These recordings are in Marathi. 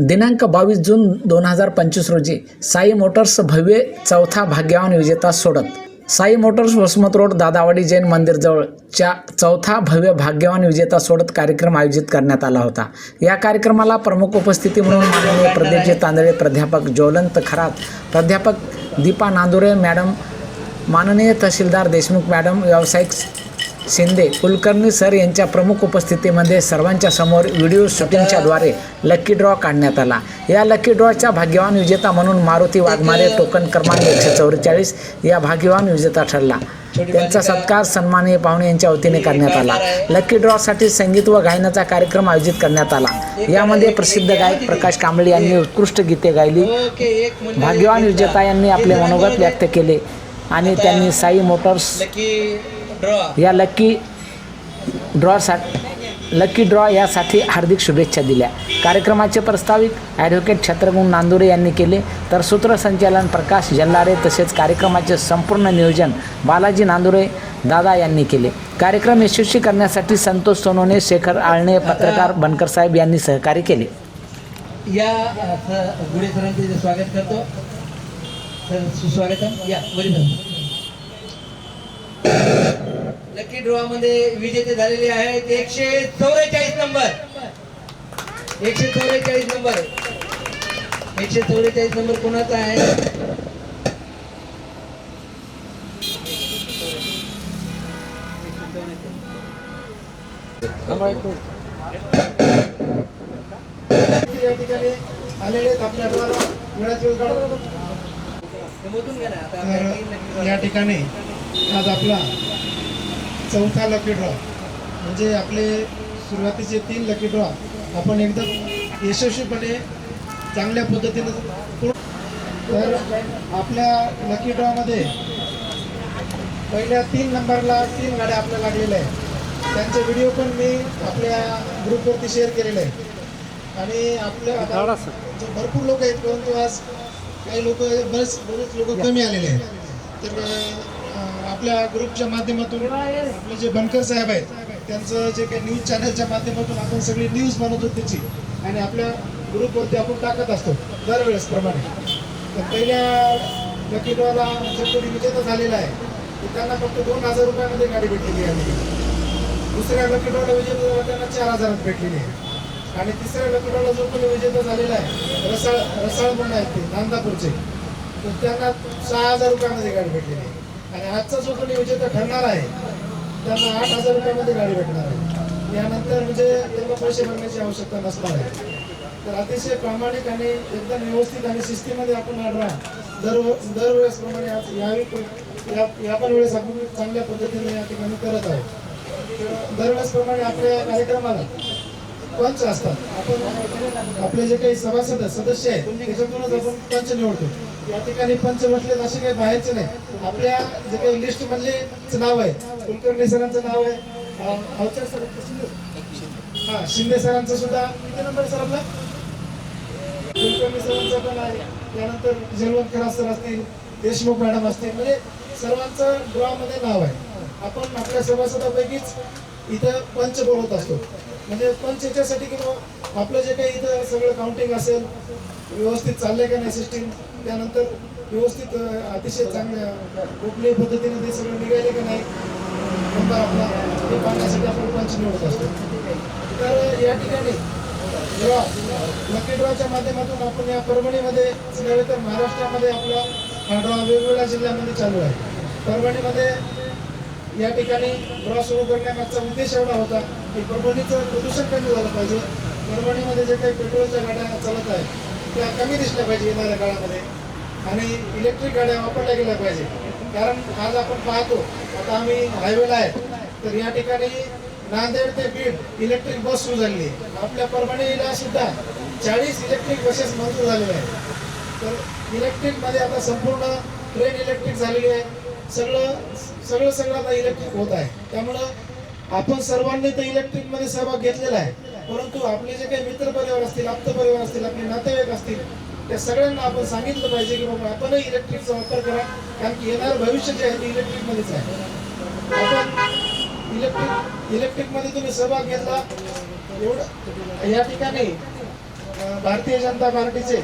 दिनांक बावीस जून दोन हजार पंचवीस रोजी साई मोटर्स भव्य चौथा भाग्यवान विजेता सोडत. साई मोटर्स वसमत रोड दादावाडी जैन मंदिरजवळच्या चौथा भव्य भाग्यवान विजेता सोडत कार्यक्रम आयोजित करण्यात आला होता. या कार्यक्रमाला प्रमुख उपस्थिती म्हणून माननीय प्रदीपजी तांदळे प्राध्यापक ज्वलंत खरात प्राध्यापक दीपा नांदुरे मॅडम माननीय तहसीलदार देशमुख मॅडम व्यावसायिक शिंदे कुलकर्णी सर यांच्या प्रमुख उपस्थितीमध्ये सर्वांच्या समोर व्हिडिओ शूटिंगच्याद्वारे लकी ड्रॉ काढण्यात आला. या लकी ड्रॉच्या भाग्यवान विजेता म्हणून मारुती वाघमारे टोकन क्रमांक एकशे चौवेचाळीस या भाग्यवान विजेता ठरला. त्यांचा सत्कार सन्माननीय पाहुणे यांच्या वतीने करण्यात आला. लकी ड्रॉसाठी संगीत व गायनाचा कार्यक्रम आयोजित करण्यात आला. यामध्ये प्रसिद्ध गायक प्रकाश कांबळे यांनी उत्कृष्ट गीते गायली. मिनिट भाग्यवान विजेता यांनी आपले मनोगत व्यक्त केले आणि त्यांनी साई मोटर्स या लकी ड्रॉसाठी लकी ड्रॉ यासाठी हार्दिक शुभेच्छा दिल्या. कार्यक्रमाचे प्रस्तावित ॲडव्होकेट छत्रगुण नांदुरे यांनी केले. तर सूत्रसंचालन प्रकाश जल्लारे तसेच कार्यक्रमाचे संपूर्ण नियोजन बालाजी नांदुरे दादा यांनी केले. कार्यक्रम यशस्वी करण्यासाठी संतोष सोनवणे शेखर आळणे पत्रकार बनकर साहेब यांनी सहकार्य केले. या गुढे सरांचे स्वागत करतो. सर सुस्वागतम. या गुढे सर लकी ड्रॉ मध्ये विजेते झालेले आहेत एकशे चौवेचाळीस नंबर. एकशे चौवेचाळीस नंबर. एकशे चौवेचाळीस नंबर कोणाचा आहे? या ठिकाणी आलेले आहेत आपल्या वेळाची या ठिकाणी आज आपला चौथा लकी ड्रॉ म्हणजे आपले सुरुवातीचे तीन लकी ड्रॉ आपण एकदम यशस्वीपणे चांगल्या पद्धतीने तर आपल्या लकी ड्रॉमध्ये पहिल्या तीन नंबरला तीन गाड्या आपल्या लागलेल्या आहेत. त्यांचे व्हिडिओ पण मी आपल्या ग्रुपवरती शेअर केलेले आहेत. आणि आपल्या भरपूर लोक आहेत परंतु आज काही लोक बरेच बरेच लोक कमी आलेले आहेत. तर आपल्या ग्रुपच्या माध्यमातून आपले जे बनकर साहेब आहेत त्यांचं जे काही न्यूज चॅनलच्या माध्यमातून आपण सगळी न्यूज बनवतो त्याची. आणि आपल्या ग्रुपवरती आपण टाकत असतो दरवेळेस प्रमाणे. तर पहिल्या लकीडोला जो कोणी विजेता झालेला आहे तर त्यांना फक्त दोन हजार रुपयामध्ये गाडी भेटलेली आहे. दुसऱ्या लकीडोला विजेता झाला त्यांना चार हजारात भेटलेली आहे. आणि तिसऱ्या लकीडोला जो कोणी विजेता झालेला आहे रसाळ रसाळ म्हणून आहेत ते नांदापूरचे. तर त्यांना सहा हजार रुपयामध्ये गाडी भेटलेली आहे. आणि आजचा जो कोणी विजेता ठरणार आहे त्यांना आठ हजार रुपयामध्ये गाडी भेटणार आहे. यानंतर म्हणजे त्यांना पैसे भरण्याची आवश्यकता नसणार आहे. तर अतिशय प्रामाणिक आणि एकदम व्यवस्थित आणि शिस्तीमध्ये आपण हा दर दरवेळेस प्रमाणे आज यावेळी या या पण वेळेस आपण चांगल्या पद्धतीने या ठिकाणी करत आहोत. दरवेळेस प्रमाणे आपल्या कार्यक्रमाला पंच असतात. आपण आपले जे काही सभासद सदस्य आहेत त्याच्यातूनच आपण पंच निवडतो. या ठिकाणी पंच म्हटले असे काही बाहेरचे नाही. आपल्या जे काही लिस्ट मधले नाव आहे कुलकर्णी सरांचं नाव आहे सर हा शिंदे सरांचं सुद्धा. किती नंबर सर आपला? कुलकर्णी सरांचं पण आहे. त्यानंतर जयवंत खरा सर असतील देशमुख मॅडम असतील म्हणजे सर्वांचं ड्रॉमध्ये नाव आहे. आपण आपल्या सभासदापैकीच इथं पंच बोलवत असतो. म्हणजे पंच याच्यासाठी किंवा आपलं जे काही इथं सगळं काउंटिंग असेल व्यवस्थित चाललंय का नाही सिस्टीम त्यानंतर व्यवस्थित अतिशय चांगल्या कुठल्याही पद्धतीने ते सगळं निघाले का नाही? नंबर आपला हे पाहण्यासाठी आपण पंच निवडत असतो. तर या ठिकाणी ड्रॉ लकी ड्रॉच्या माध्यमातून आपण या परभणीमध्ये नव्हे तर महाराष्ट्रामध्ये आपला हा ड्रॉ वेगवेगळ्या जिल्ह्यामध्ये चालू आहे. परभणीमध्ये या ठिकाणी ड्रॉ सुरू करण्यामागचा उद्देश एवढा होता की परभणीचं प्रदूषण कमी झालं पाहिजे. परभणीमध्ये जे काही पेट्रोलच्या गाड्या चालत आहेत त्या कमी दिसल्या पाहिजे येणाऱ्या काळामध्ये. आणि इलेक्ट्रिक गाड्या वापरल्या गेल्या पाहिजे. कारण आज आपण पाहतो आता आम्ही हायवेला आहे तर या ठिकाणी नांदेड ते बीड इलेक्ट्रिक बस सुरू झालेली आहे. आपल्या परभणीला सुद्धा चाळीस इलेक्ट्रिक बसेस मंजूर झालेल्या आहेत. तर इलेक्ट्रिकमध्ये आता संपूर्ण ट्रेन इलेक्ट्रिक झालेली आहे. सगळं सगळं सगळं आता इलेक्ट्रिक होत आहे. त्यामुळं आपण सर्वांनी तर इलेक्ट्रिकमध्ये सहभाग घेतलेला आहे. परंतु आपले जे काही मित्र परिवार असतील आप्त परिवार असतील आपले नातेवाईक असतील त्या सगळ्यांना आपण सांगितलं पाहिजे की बाबा आपणही इलेक्ट्रिकचा वापर करा. कारण की येणार भविष्य जे आहे ते इलेक्ट्रिकमध्येच आहे. आपण इलेक्ट्रिक इलेक्ट्रिकमध्ये तुम्ही सहभाग घेतला. एवढं या ठिकाणी भारतीय जनता पार्टीचे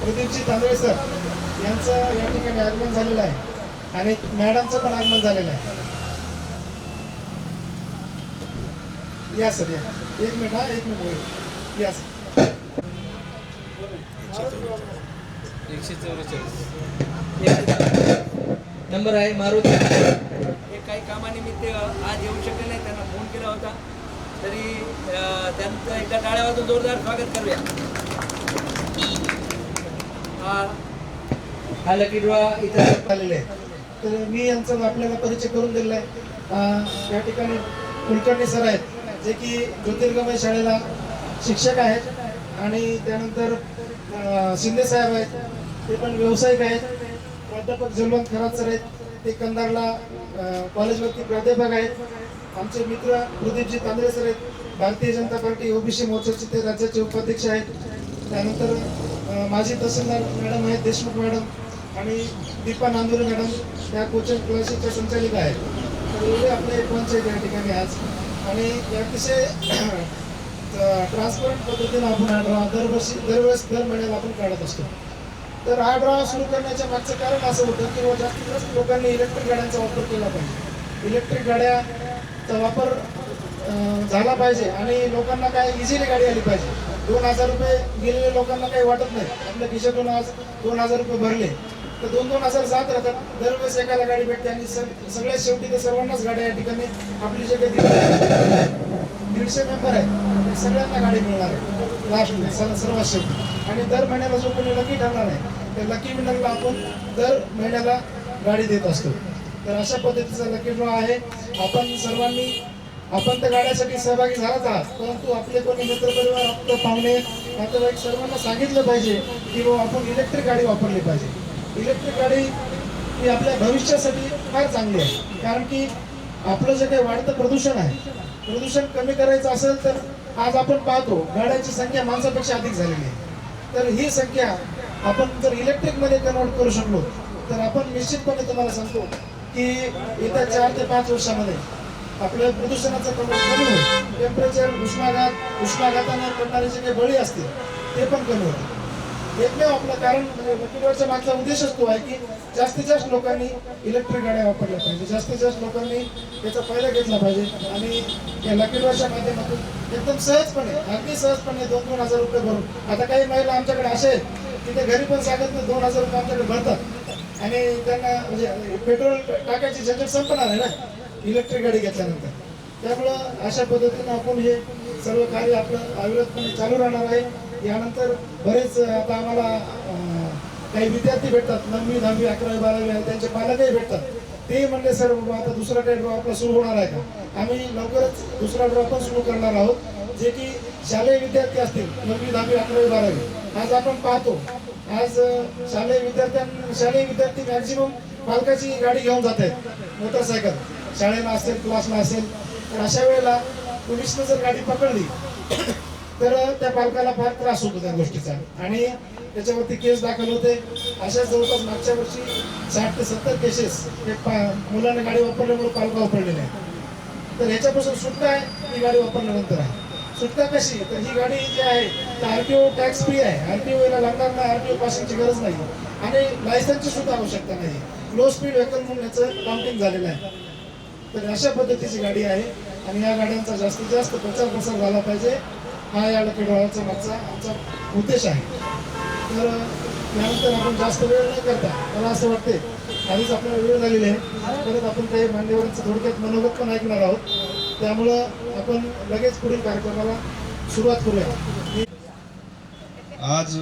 प्रदीपजी तांदळे सर यांचं या ठिकाणी आगमन झालेलं आहे. आणि मॅडमचं पण आगमन झालेलं आहे. या सर या. एक मिनिट हा एक मिनिट होईल या सर. एकशे चौवेचाळीस. नंबर आहे मारुती. हे काही कामानिमित्त आज येऊ शकले नाही त्यांना फोन केला होता. तरी त्यांचं एकदा टाळ्यावर जोरदार स्वागत करूया. हा हा लकी ड्रॉ इथं आलेले आहे. तर मी यांचा आपल्याला परिचय करून दिलेला आहे या ठिकाणी कुलकर्णी सर आहेत जे की ज्योतिर्गमय शाळेला शिक्षक आहेत आणि त्यानंतर शिंदे साहेब आहेत ते पण व्यावसायिक आहेत. प्राध्यापक जलवंत खरात सर आहेत ते कंधारला कॉलेजवरती प्राध्यापक आहेत. आमचे मित्र प्रदीपजी तांदळे सर आहेत भारतीय जनता पार्टी ओबीसी मोर्चाचे ते राज्याचे उपाध्यक्ष आहेत. त्यानंतर माझी माजी तहसीलदार मॅडम आहेत देशमुख मॅडम आणि दीपा नांदुरे मॅडम त्या कोचिंग क्लासेसच्या संचालिका आहेत. तर एवढे आपले पंच आहेत या ठिकाणी आज. आणि अतिशय ट्रान्सपरंट पद्धतीने आपण हा ड्रॉ दरवर्षी दरवेळेस दर महिन्याला आपण काढत असतो. तर हा ड्रॉ सुरू करण्याच्या मागचं कारण असं होतं की जास्तीत जास्त लोकांनी इलेक्ट्रिक गाड्यांचा वापर केला पाहिजे. इलेक्ट्रिक गाड्याचा वापर झाला पाहिजे आणि लोकांना काय इझिली गाडी आली पाहिजे. दोन हजार रुपये गेलेले लोकांना काही वाटत नाही. आपल्या खिशातून आज दोन हजार रुपये भरले. तर दोन दोन हजार जात राहतात. दरवेळेस एकाला गाडी भेटते आणि सगळ्यात शेवटी तर सर्वांनाच गाड्या या ठिकाणी आपली जे काही दीडशे मेंबर आहेत. ते सगळ्यांना गाडी मिळणार आहे. लास्ट म्हणजे सर्वात शेवटी. आणि दर महिन्याला जो कोणी लकी ठरणार आहे त्या लकी विनरला आपण दर महिन्याला गाडी देत असतो. तर अशा पद्धतीचा लकी ड्रॉ आहे. आपण सर्वांनी आपण त्या गाड्यासाठी सहभागी झालाच आहात. परंतु आपले कोणी मित्रपरिवार आपलं पाहुणे नातेवाईक सर्वांना सांगितलं पाहिजे की आपण इलेक्ट्रिक गाडी वापरली पाहिजे. इलेक्ट्रिक गाडी ही आपल्या भविष्यासाठी फार चांगली आहे. कारण की आपलं जे काही वाढतं प्रदूषण आहे प्रदूषण कमी करायचं असेल तर आज आपण पाहतो गाड्यांची संख्या माणसापेक्षा अधिक झालेली आहे. तर ही संख्या आपण जर इलेक्ट्रिकमध्ये कन्वर्ट करू शकलो तर आपण निश्चितपणे तुम्हाला सांगतो की येत्या चार ते पाच वर्षामध्ये आपल्या प्रदूषणाचं प्रमाण कमी होईल. टेम्परेचर उष्माघात उष्माघाताने पडणारे जे काही बळी असतील ते पण कमी होतील. एकमेव आपलं कारण म्हणजे लकीडोरच्या मागचा उद्देशच तो आहे की जास्तीत जास्त लोकांनी इलेक्ट्रिक गाड्या वापरल्या पाहिजे. जास्तीत जास्त लोकांनी त्याचा फायदा घेतला पाहिजे. आणि या लकीडोरच्या माध्यमातून एकदम सहजपणे अगदी सहजपणे दोन दोन हजार रुपये भरून आता काही महिला आमच्याकडे असे आहेत की ते घरी पण सांगत नाही दोन हजार रुपये आमच्याकडे भरतात. आणि त्यांना म्हणजे पेट्रोल टाकायची झंझट संपणार आहे ना इलेक्ट्रिक गाडी घेतल्यानंतर. त्यामुळं अशा पद्धतीनं आपण हे सर्व कार्य आपलं अविरतपणे चालू राहणार आहे. यानंतर बरेच आता आम्हाला काही विद्यार्थी भेटतात. नववी दहावी अकरावी बारावी त्यांचे पालकही भेटतात. ते म्हणले सर आता दुसरा काही ड्रॉ आपला सुरू होणार आहे का? आम्ही लवकरच दुसरा ड्रॉ पण सुरू करणार आहोत जे की शालेय विद्यार्थी असतील नववी दहावी अकरावी बारावी. आज आपण पाहतो आज शालेय विद्यार्थ्यां शालेय विद्यार्थी मॅक्झिमम पालकाची गाडी घेऊन जात आहेत. मोटरसायकल. शाळेला असेल क्लासला असेल तर अशा वेळेला पोलिसनं जर गाडी पकडली तर त्या पालकाला फार त्रास होतो त्या गोष्टीचा. आणि त्याच्यावरती केस दाखल होते. अशा जवळपास मागच्या वर्षी साठ ते सत्तर केसेस हे पा मुलांना गाडी वापरल्यामुळे पालका वापरलेले आहेत. तर ह्याच्यापासून सुटका आहे ही गाडी वापरल्यानंतर आहे. सुटका कशी तर ही गाडी जी आहे ती आरटीओ टॅक्स फ्री आहे. आरटीओ ला लागणार नाही आरटीओ पासिंगची गरज नाही. आणि लायसन्सची सुद्धा आवश्यकता नाही. लो स्पीड व्हेकल म्हणून याचं काउंटिंग झालेलं आहे. तर अशा पद्धतीची गाडी आहे. आणि या गाड्यांचा जास्तीत जास्त प्रचार प्रसार झाला पाहिजे. हा या लकीडोळाचा मागचा आमचा उद्देश आहे. तर यानंतर आपण जास्त वेळ न करता मला असं वाटते आधीच आपल्याला वेळ झालेली आहे. परत आपण काही मान्यवरांचं थोडक्यात मनोगत पण ऐकणार आहोत. त्यामुळं आपण लगेच पुढील कार्यक्रमाला सुरुवात करूया. आज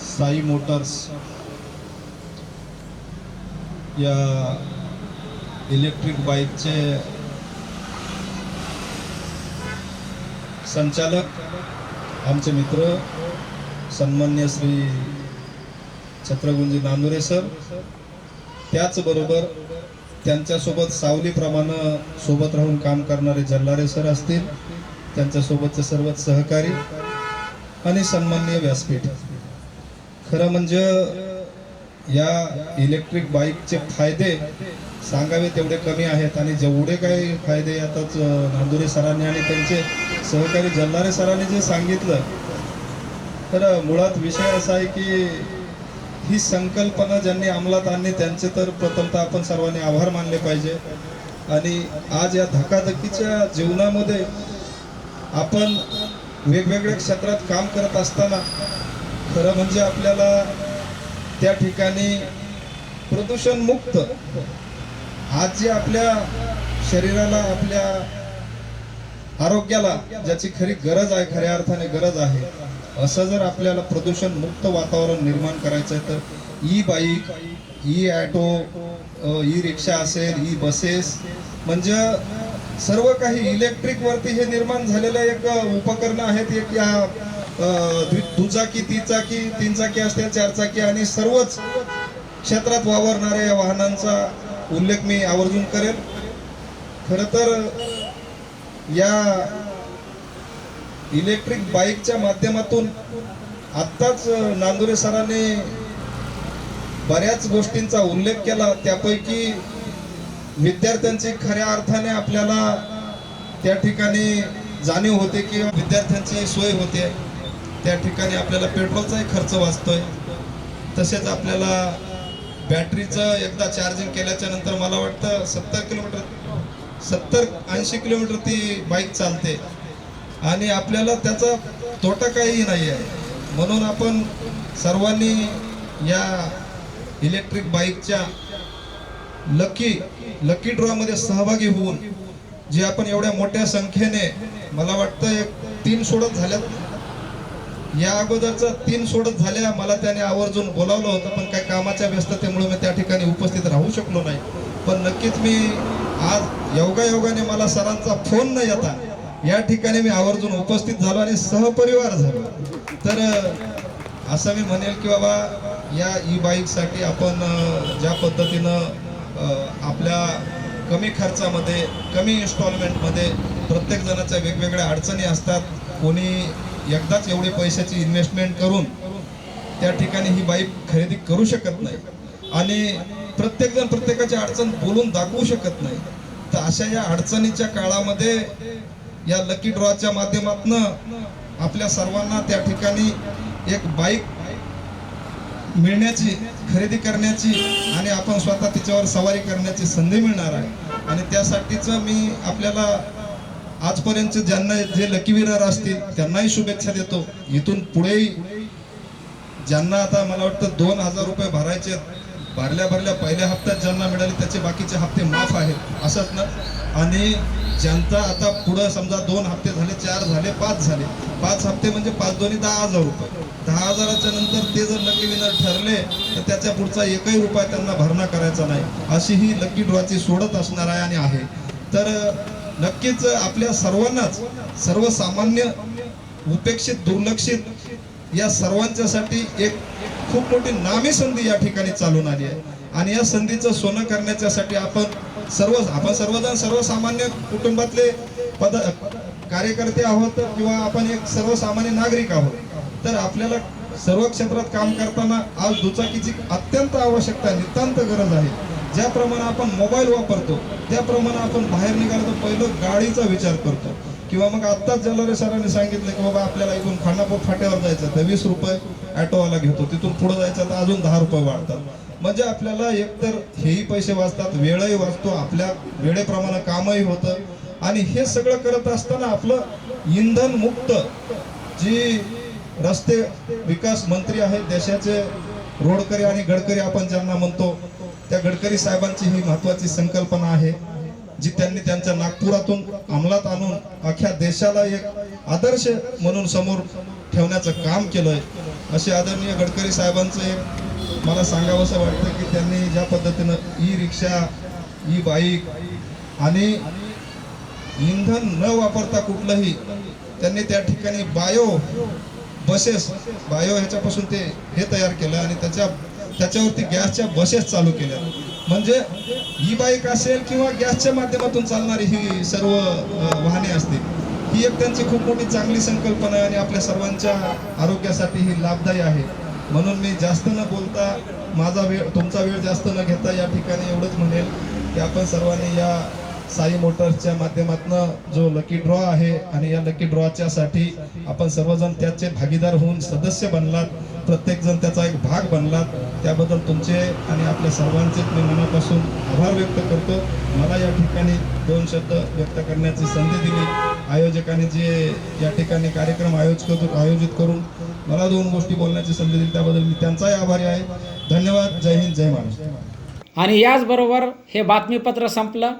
साई मोटर्स या इलेक्ट्रिक बाईकचे संचालक आमचे मित्र सन्मान्य श्री छत्रगुंजी नांदुरे सर त्याचबरोबर त्यांच्यासोबत सावलीप्रमाणे सोबत राहून काम करणारे जल्लारे सर असतील त्यांच्यासोबतचे सर्वच सहकारी आणि सन्माननीय व्यासपीठ. खरं म्हणजे या इलेक्ट्रिक बाईकचे फायदे सांगावे तेवढे कमी आहेत. आणि जेवढे काही फायदे आताच नांदुरे सरांनी आणि त्यांचे सहकारी जल्लारे सरांनी जे सांगितलं तर मुळात विषय असा आहे की ही संकल्पना ज्यांनी अंमलात आणली त्यांचे तर प्रथमतः आपण सर्वांनी आभार मानले पाहिजे. आणि आज या धकाधकीच्या जीवनामध्ये आपण वेगवेगळ्या क्षेत्रात काम करत असताना खरं म्हणजे आपल्याला त्या ठिकाणी प्रदूषण मुक्त आज जे आपल्या शरीराला आपल्या आरोग्याला ज्याची खरी गरज आहे खऱ्या अर्थाने गरज आहे असं जर आपल्याला प्रदूषण मुक्त वातावरण निर्माण करायचं आहे तर e bike e auto e rickshaw असेल ई बसेस म्हणजे सर्व काही इलेक्ट्रिक वरती हे निर्माण झालेलं एक उपकरण आहेत एक या दुचाकी तीचाकी तीन चाकी असतील चारचाकी आणि सर्वच क्षेत्रात वावरणाऱ्या या वाहनांचा उल्लेख मी आवर्जून करेल. खर तर या इलेक्ट्रिक बाईकच्या माध्यमातून आत्ताच नांदुरे सरांनी बऱ्याच गोष्टींचा उल्लेख केला. त्यापैकी विद्यार्थ्यांची खऱ्या अर्थाने आपल्याला त्या ठिकाणी जाणीव होते की विद्यार्थ्यांची सोय होते. त्या ठिकाणी आपल्याला पेट्रोलचाही खर्च वाचतोय. तसेच आपल्याला बॅटरीचं एकदा चार्जिंग केल्याच्यानंतर मला वाटतं सत्तर किलोमीटर सत्तर ऐंशी किलोमीटर ती बाईक चालते. आणि आपल्याला त्याचा तोटा काहीही नाही आहे. म्हणून आपण सर्वांनी या इलेक्ट्रिक बाईकच्या लकी लकी ड्रॉमध्ये सहभागी होऊन जे आपण एवढ्या मोठ्या संख्येने मला वाटतं एक तीन सोडत झाल्यात. या अगोदरचा तीन सोडत झाल्या. मला त्याने आवर्जून बोलावलं होतं पण काही कामाच्या व्यस्ततेमुळे मी त्या ठिकाणी उपस्थित राहू शकलो नाही. पण नक्कीच मी आज योगायोगाने मला सरांचा फोन न येता या ठिकाणी मी आवर्जून उपस्थित झालो आणि सहपरिवार झालो. तर असं मी म्हणेल की बाबा या ई बाईकसाठी आपण ज्या पद्धतीनं आपल्या कमी खर्चामध्ये कमी इन्स्टॉलमेंटमध्ये प्रत्येक जणाच्या वेगवेगळ्या अडचणी असतात. कोणी एकदाच एवढे पैशाची इन्व्हेस्टमेंट करून त्या ठिकाणी ही बाईक खरेदी करू शकत नाही. आणि प्रत्येकजण प्रत्येकाची अडचण बोलून दाखवू शकत नाही. तर अशा या अडचणीच्या काळामध्ये या लकी ड्रॉच्या माध्यमातून आपल्या सर्वांना त्या ठिकाणी एक बाईक मिळण्याची खरेदी करण्याची आणि आपण स्वतः तिच्यावर सवारी करण्याची संधी मिळणार आहे. आणि त्यासाठीच मी आपल्याला आजपर्यंत ज्यांना जे लकी विनर असतील त्यांनाही शुभेच्छा देतो. इथून पुढेही ज्यांना आता मला वाटतं दोन हजार रुपये भरायचे भरल्या भरल्या पहिल्या हप्त्यात ज्यांना मिळाले त्याचे बाकीचे हप्ते माफ आहेत. असंच ना? आणि ज्यांचा आता पुढं समजा दोन हप्ते झाले चार झाले पाच झाले पाच हप्ते म्हणजे पाच दोन्ही दहा हजार रुपये. दहा हजाराच्या नंतर ते जर लकी विनर ठरले तर त्याच्या पुढचा एकही रुपया त्यांना भरणा करायचा नाही. अशी ही लकी ड्रॉची सोडत असणार आहे आणि आहे. तर नक्कीच आपल्या सर्वांनाच सर्वसामान्य उपेक्षित दुर्लक्षित या सर्वांच्यासाठी एक खूप मोठी नामी संधी या ठिकाणी चालून आली आहे. आणि या संधीचं सोनं करण्याच्यासाठी आपण सर्व आपण सर्वजण सर्वसामान्य कुटुंबातले पद कार्यकर्ते आहोत किंवा आपण एक सर्वसामान्य नागरिक आहोत तर आपल्याला सर्व क्षेत्रात काम करताना आज दुचाकीची अत्यंत आवश्यकता नितांत गरज आहे. ज्याप्रमाणे आपण मोबाईल वापरतो त्याप्रमाणे आपण बाहेर निघालो तर पहिलं गाडीचा विचार करतो. किंवा मग आत्ताच जलरे सरांनी सांगितलं की बाबा आपल्याला इथून खानापूर फाट्यावर जायचं तर वीस रुपये ॲटोवाला घेतो. तिथून पुढे जायचं तर अजून दहा रुपये वाढतात. म्हणजे आपल्याला एकतर हेही पैसे वाचतात वेळही वाचतो आपल्या वेळेप्रमाणे कामही होतं. आणि हे सगळं करत असताना आपलं इंधन मुक्त जी रस्ते विकास मंत्री आहेत देशाचे रोडकरी आणि गडकरी आपण ज्यांना म्हणतो त्या गडकरी साहेबांची ही महत्वाची संकल्पना आहे जी त्यांनी त्यांच्या नागपुरातून अंमलात आणून अख्ख्या देशाला एक आदर्श म्हणून समोर ठेवण्याचं काम केलंय. असे आदरणीय गडकरी साहेबांचं एक मला सांगावंसं वाटतं की त्यांनी ज्या पद्धतीनं ई रिक्षा ई बाईक आणि इंधन न वापरता कुठलंही त्यांनी त्या ठिकाणी बायो बसेस बायो ह्याच्यापासून ते हे तयार केलं आणि त्याच्या त्याच्यावरती गॅसच्या बसेस चालू केल्या म्हणजे ही बाईक असेल किंवा गॅसच्या माध्यमातून चालणारी ही सर्व वाहने असतील ही एक त्यांची खूप मोठी चांगली संकल्पना आहे आणि आपल्या सर्वांच्या आरोग्यासाठी ही लाभदायी आहे. म्हणून मी जास्त न बोलता माझा वेळ तुमचा वेळ जास्त न घेता या ठिकाणी एवढंच म्हणेल की आपण सर्वांनी या साई मोटर्सच्या माध्यमातून जो लकी ड्रॉ आहे आणि या लकी ड्रॉच्यासाठी आपण सर्वजण त्याचे भागीदार होऊन सदस्य बनलात. प्रत्येकजण त्याचा एक भाग बनला. त्याबद्दल तुमचे आणि आपल्या सर्वांचे मी मनापासून आभार व्यक्त करतो. मला या ठिकाणी दोन शब्द व्यक्त करण्याची संधी दिली. आयोजकांनी जे या ठिकाणी कार्यक्रम आयोजित आयोजित करून मला दोन गोष्टी बोलण्याची संधी दिली. त्याबद्दल मी त्यांचाही आभारी आहे. धन्यवाद. जय हिंद जय महाराष्ट्र. आणि याचबरोबर हे बातमीपत्र संपलं.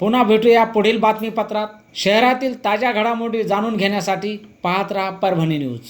पुन्हा भेटूया पुढील बातमीपत्रात. शहरातील ताज्या घडामोडी जाणून घेण्यासाठी पाहत राहा परभणी न्यूज.